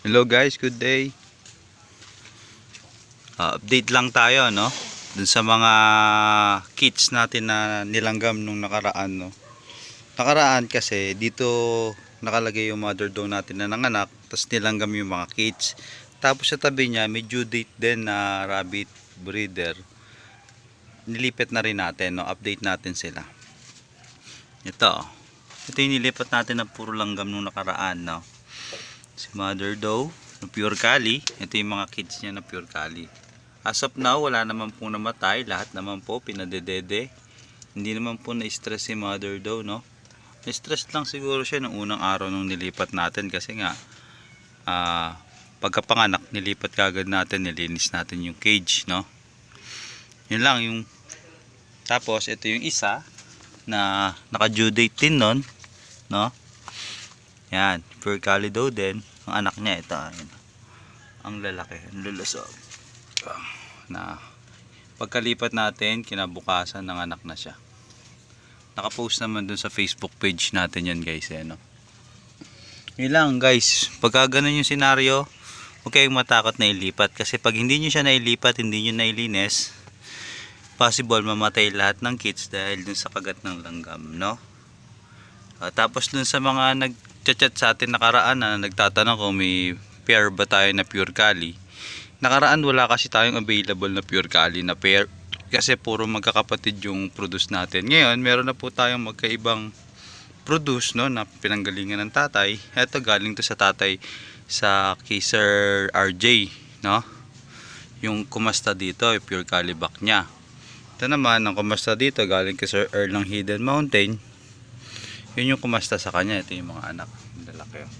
Hello guys, good day. Ah, update lang tayo, no? Dun sa mga kits natin na nilanggam nung nakaraan, no? Nakaraan kasi dito nakalagay yung mother doe natin na nanganak, tapos nilanggam yung mga kits. Tapos sa tabi niya, may due date din na rabbit breeder. Nilipat na rin natin, no? Update natin sila. Ito, ito yung nilipat natin na puro langgam nung nakaraan, no? Si mother doe, na pure kali. Ito yung mga kids niya na pure kali. As of now, wala naman po namatay. Lahat naman po pinadedede. Hindi naman po na-stress si mother doe, no? Na-stress lang siguro siya nung unang araw nung nilipat natin kasi nga ah pagkapanganak nilipat kagad natin, nilinis natin yung cage, no? Yun lang yung tapos ito yung isa na naka-due date din nun, no? Yan, pure calido din. Ang anak niya ito, ayun. Ang lalaki, ang lulusog. Ah, Na pagkalipat natin, kinabukasan ng anak na siya. Nakapost naman dun sa Facebook page natin yan guys, eh, no? Yun lang guys, pagka ganun yung senaryo, huwag kayong matakot na ilipat. Kasi pag hindi nyo siya nailipat, hindi nyo nailinis, possible mamatay lahat ng kids dahil dun sa kagat ng langgam, no? Ah, tapos dun sa mga nag-chat sa atin nakaraan na nagtatanong kung may pair ba tayo na pure kali. Nakaraan wala kasi tayong available na pure kali na pair kasi puro magkakapatid yung produce natin. Ngayon, meron na po tayong magkaibang produce no na pinanggalingan ng tatay. Ito galing to sa tatay sa kay RJ, no? Yung kumasta dito, yung pure caliback niya. Ito naman, ang kumasta dito galing kay Sir Earl ng Hidden Mountain. Yun yung kumasta sa kanya. Ito yung mga anak. Ang lalaki. oh.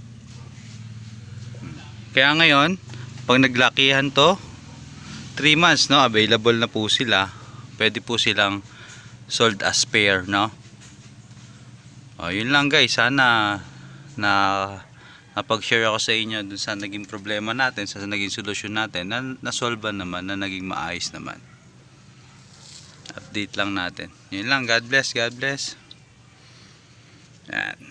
Hmm. Kaya ngayon, pag naglakihan to, 3 months, no? Available na po sila. Pwede po silang sold as pair, no? O, yun lang guys. Sana na napag-share ako sa inyo dun sa naging problema natin, sa naging solusyon natin, na nasolve naman, na naging maayos naman. Update lang natin. Yun lang. God bless, God bless. Yan.